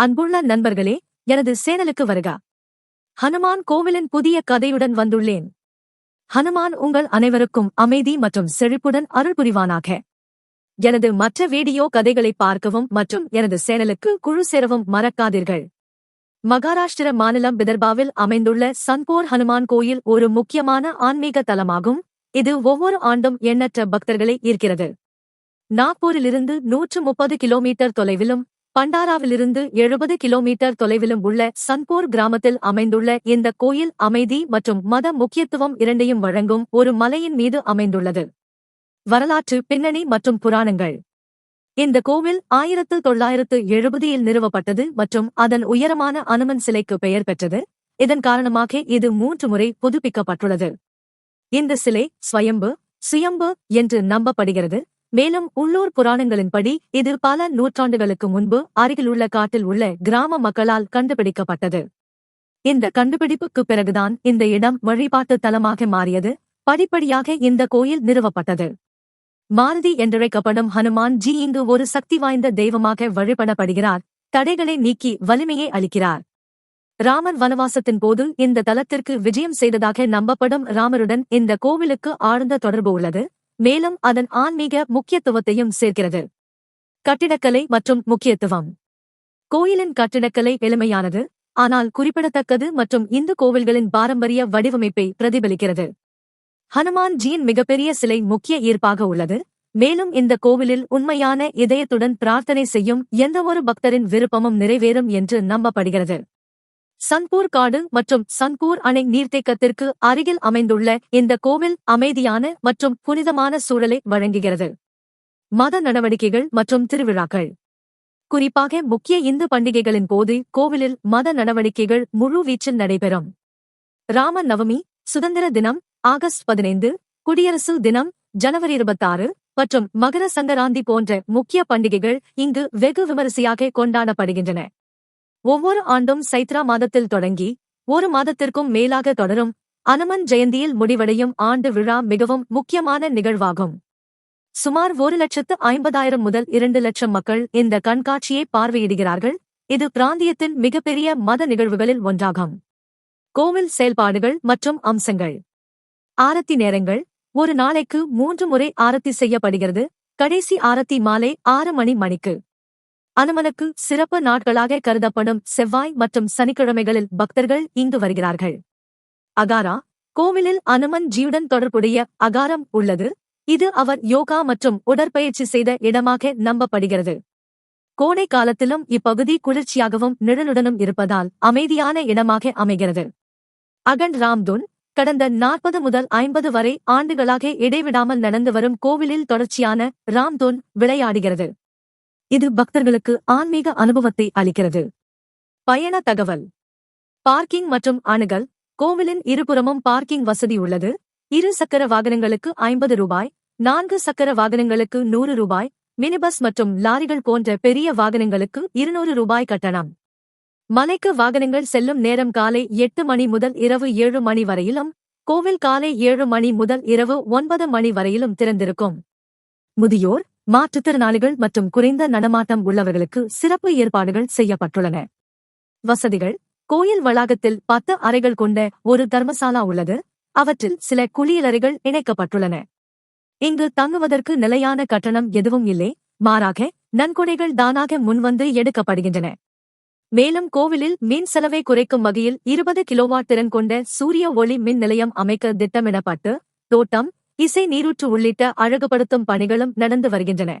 அன்புள்ள நண்பர்களே எனது சேனலுக்கு வருக. ஹனுமான் கோவிலின் புதிய கதையுடன் வந்துள்ளேன். ஹனுமான் உங்கள் அனைவருக்கும் அமைதி மற்றும் செழிப்புடன் அருள் புரிவானாக. எனது மற்ற வீடியோ கதைகளை பார்க்கவும் மற்றும் எனது சேனலுக்கு குழு சேரவும் மறக்காதீர்கள். மகாராஷ்டிர மாநிலம் விதர்பாவில் அமைந்துள்ள சன்போர் ஹனுமான் கோயில் ஒரு முக்கியமான ஆன்மீக தலமாகும். இது ஒவ்வொரு ஆண்டும் எண்ணற்ற பக்தர்களை ஈர்க்கிறது. நாக்பூரிலிருந்து நூற்று முப்பது கிலோமீட்டர் தொலைவிலும் பண்டாராவிலிருந்து எழுபது கிலோமீட்டர் தொலைவிலும் உள்ள சன்போர் கிராமத்தில் அமைந்துள்ள இந்த கோயில் அமைதி மற்றும் மத முக்கியத்துவம் இரண்டையும் வழங்கும் ஒரு மலையின் மீது அமைந்துள்ளது. வரலாற்று பின்னணி மற்றும் புராணங்கள். இந்த கோவில் ஆயிரத்து தொள்ளாயிரத்து எழுபதில் நிறுவப்பட்டது மற்றும் அதன் உயரமான அனுமன் சிலைக்கு பெயர் பெற்றது. இதன் காரணமாக இது மூன்று முறை புதுப்பிக்கப்பட்டுள்ளது. இந்த சிலை ஸ்வயம்பு சுயம்பு என்று நம்பப்படுகிறது. மேலும் உள்ளூர் புராணங்களின்படி இது பல நூற்றாண்டுகளுக்கு முன்பு அருகிலுள்ள காட்டில் உள்ள கிராம மக்களால் கண்டுபிடிக்கப்பட்டது. இந்த கண்டுபிடிப்புக்கு பிறகுதான் இந்த இடம் வழிபாட்டு தலமாக மாறியது. படிப்படியாக இந்த கோயில் நிறுவப்பட்டது. மாருதி என்றழைக்கப்படும் ஹனுமான் ஜி இங்கு ஒரு சக்தி வாய்ந்த தெய்வமாக வழிபடப்படுகிறார். தடைகளை நீக்கி வலிமையை அளிக்கிறார். ராமர் வனவாசத்தின் போது இந்த தலத்திற்கு விஜயம் செய்ததாக நம்பப்படும் ராமருடன் இந்த கோவிலுக்கு ஆழ்ந்த தொடர்பு உள்ளது. மேலும் அதன் ஆன்மீக முக்கியத்துவத்தையும் சேர்க்கிறது. கட்டிடக்கலை மற்றும் முக்கியத்துவம். கோயிலின் கட்டிடக்கலை எளிமையானது ஆனால் குறிப்பிடத்தக்கது மற்றும் இந்து கோவில்களின் பாரம்பரிய வடிவமைப்பை பிரதிபலிக்கிறது. ஹனுமான்ஜியின் மிகப்பெரிய சிலை முக்கிய ஈர்ப்பாக உள்ளது மேலும் இந்த கோவிலில் உண்மையான இதயத்துடன் பிரார்த்தனை செய்யும் எந்தவொரு பக்தரின் விருப்பமும் நிறைவேறும் என்று நம்பப்படுகிறது. சன்பூர் காடு மற்றும் சன்பூர் அணை நீர்த்தேக்கத்திற்கு அருகில் அமைந்துள்ள இந்த கோவில் அமைதியான மற்றும் புனிதமான சூழலை வழங்குகிறது. மத நடவடிக்கைகள் மற்றும் திருவிழாக்கள். குறிப்பாக முக்கிய இந்து பண்டிகைகளின் போது கோவிலில் மத நடவடிக்கைகள் முழு வீச்சில் நடைபெறும். ராம நவமி சுதந்திர தினம் ஆகஸ்ட் பதினைந்து குடியரசு தினம் ஜனவரி இருபத்தாறு மற்றும் மகர சங்கராந்தி போன்ற முக்கிய பண்டிகைகள் இங்கு வெகு விமரிசையாக கொண்டாடப்படுகின்றன. ஒவ்வொரு ஆண்டும் சைத்ரா மாதத்தில் தொடங்கி ஒரு மாதத்திற்கும் மேலாக தொடரும். அனுமன் ஜெயந்தியில் முடிவடையும் ஆண்டு விழா மிகவும் முக்கியமான நிகழ்வாகும். சுமார் ஒரு லட்சத்து ஐம்பதாயிரம் முதல் இரண்டு லட்சம் மக்கள் இந்த கண்காட்சியை பார்வையிடுகிறார்கள். இது பிராந்தியத்தின் மிகப்பெரிய மத நிகழ்வுகளில் ஒன்றாகும். கோவில் செயல்பாடுகள் மற்றும் அம்சங்கள். ஆரத்தி நேரங்கள். ஒரு நாளைக்கு மூன்று முறை ஆரத்தி செய்யப்படுகிறது. கடைசி ஆரத்தி மாலை ஆறு மணி மணிக்கு. அனுமனுக்கு சிறப்பு நாட்களாக கருதப்படும் செவ்வாய் மற்றும் சனிக்கிழமைகளில் பக்தர்கள் இங்கு வருகிறார்கள். அகாரா கோவிலில் அனுமன் ஜியுடன் தொடர்புடைய அகாரம் உள்ளது. இது அவர் யோகா மற்றும் உடற்பயிற்சி செய்த இடமாக நம்பப்படுகிறது. கோடை காலத்திலும் இப்பகுதி குளிர்ச்சியாகவும் நிழலுடனும் இருப்பதால் அமைதியான இடமாக அமைகிறது. அகன் ராம்துன் கடந்த நாற்பது முதல் ஐம்பது வரை ஆண்டுகளாக இடைவிடாமல் நடந்து வரும் கோவிலில் தொடர்ச்சியான ராம்தோன் விளையாடுகிறது. இது பக்தர்களுக்கு ஆன்மீக அனுபவத்தை அளிக்கிறது. பயண தகவல். பார்க்கிங் மற்றும் அணுகல். கோவிலின் இருபுறமும் பார்க்கிங் வசதி உள்ளது. இரு சக்கர வாகனங்களுக்கு ஐம்பது ரூபாய் நான்கு சக்கர வாகனங்களுக்கு நூறு ரூபாய் மினிபஸ் மற்றும் லாரிகள் போன்ற பெரிய வாகனங்களுக்கு இருநூறு ரூபாய் கட்டணம். மலைக்கு வாகனங்கள் செல்லும் நேரம் காலை எட்டு மணி முதல் இரவு ஏழு மணி வரையிலும் கோவில் காலை ஏழு மணி முதல் இரவு ஒன்பது மணி வரையிலும் திறந்திருக்கும். முதியோர் மாற்றுத்திறனாளிகள் மற்றும் குறைந்த நடமாட்டம் உள்ளவர்களுக்கு சிறப்பு ஏற்பாடுகள் செய்யப்பட்டுள்ளன. வசதிகள். கோயில் வளாகத்தில் பத்து அறைகள் கொண்ட ஒரு தர்மசாலா உள்ளது. அவற்றில் சில குளியலறைகள் இணைக்கப்பட்டுள்ளன. இங்கு தங்குவதற்கு நிலையான கட்டணம் எதுவும் இல்லை. மாறாக நன்கொடைகள் தானாக முன்வந்து எடுக்கப்படுகின்றன. மேலும் கோவிலில் மின் செலவை குறைக்கும் வகையில் இருபது கிலோவாட் திறன் கொண்ட சூரிய ஒளி மின் நிலையம் அமைக்க திட்டமிடப்பட்டு தோட்டம் இசை நீரூற்று உள்ளிட்ட அழகுபடுத்தும் பணிகளும் நடந்து வருகின்றன.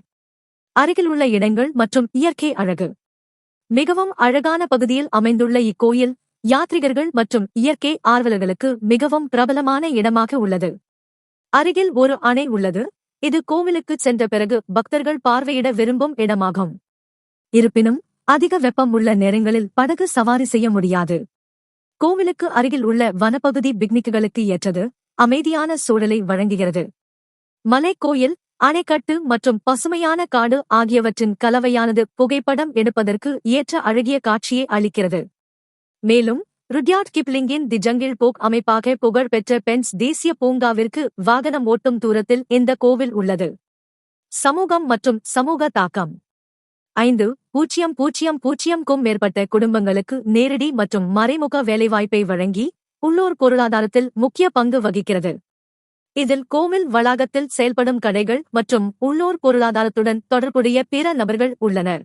அருகில் உள்ள இடங்கள் மற்றும் இயற்கை அழகு. மிகவும் அழகான பகுதியில் அமைந்துள்ள இக்கோயில் யாத்ரிகர்கள் மற்றும் இயற்கை ஆர்வலர்களுக்கு மிகவும் பிரபலமான இடமாக உள்ளது. அருகில் ஒரு அணை உள்ளது. இது கோவிலுக்கு சென்ற பிறகு பக்தர்கள் பார்வையிட விரும்பும் இடமாகும். இருப்பினும் அதிக வெப்பம் உள்ள நேரங்களில் படகு சவாரி செய்ய முடியாது. கோவிலுக்கு அருகில் உள்ள வனப்பகுதி பிக்னிக்குகளுக்கு ஏற்றது. அமைதியான சூழலை வழங்குகிறது. மலைக்கோயில் அணைக்கட்டு மற்றும் பசுமையான காடு ஆகியவற்றின் கலவையானது புகைப்படம் எடுப்பதற்கு ஏற்ற அழகிய காட்சியை அளிக்கிறது. மேலும் ருட்யார்ட் கிப்லிங்கின் தி ஜங்கிள் போக் அமைப்பாக புகழ்பெற்ற பென்ஸ் தேசிய பூங்காவிற்கு வாகனம் ஓட்டும் தூரத்தில் இந்த கோவில் உள்ளது. சமூகம் மற்றும் சமூக தாக்கம். ஐந்து பூஜ்ஜியம் பூஜ்ஜியம் பூஜ்ஜியம்க்கும் மேற்பட்ட குடும்பங்களுக்கு நேரடி மற்றும் மறைமுக வேலைவாய்ப்பை வழங்கி உள்ளூர் பொருளாதாரத்தில் முக்கிய பங்கு வகிக்கிறது. இதில் கோவில் வளாகத்தில் செயல்படும் கடைகள் மற்றும் உள்ளூர் பொருளாதாரத்துடன் தொடர்புடைய பிற நபர்கள் உள்ளனர்.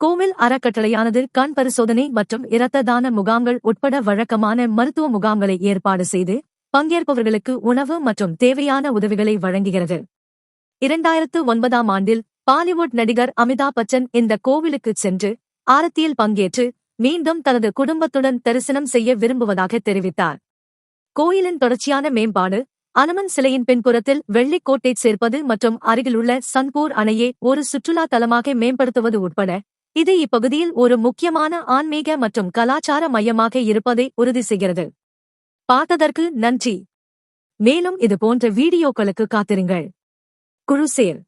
கோவில் அறக்கட்டளையானது கண் பரிசோதனை மற்றும் இரத்த தான முகாம்கள் உட்பட வழக்கமான மருத்துவ முகாம்களை ஏற்பாடு செய்து பங்கேற்பவர்களுக்கு உணவு மற்றும் தேவையான உதவிகளை வழங்குகிறது. இரண்டாயிரத்து ஒன்பதாம் ஆண்டில் பாலிவுட் நடிகர் அமிதாப் பச்சன் இந்த கோவிலுக்கு சென்று ஆரத்தியில் பங்கேற்று மீண்டும் தனது குடும்பத்துடன் தரிசனம் செய்ய விரும்புவதாக தெரிவித்தார். கோயிலின் தொடர்ச்சியான மேம்பாடு அனுமன் சிலையின் பின்புறத்தில் வெள்ளிக்கோட்டை சேர்ப்பது மற்றும் அருகிலுள்ள சன்பூர் அணையை ஒரு சுற்றுலா தலமாக மேம்படுத்துவது உட்பட இது இப்பகுதியில் ஒரு முக்கியமான ஆன்மீக மற்றும் கலாச்சார மையமாக இருப்பதை உறுதி செய்கிறது. பார்த்ததற்கு நன்றி. மேலும் இது போன்ற வீடியோக்களுக்கு காத்திருங்கள். குழுசேர்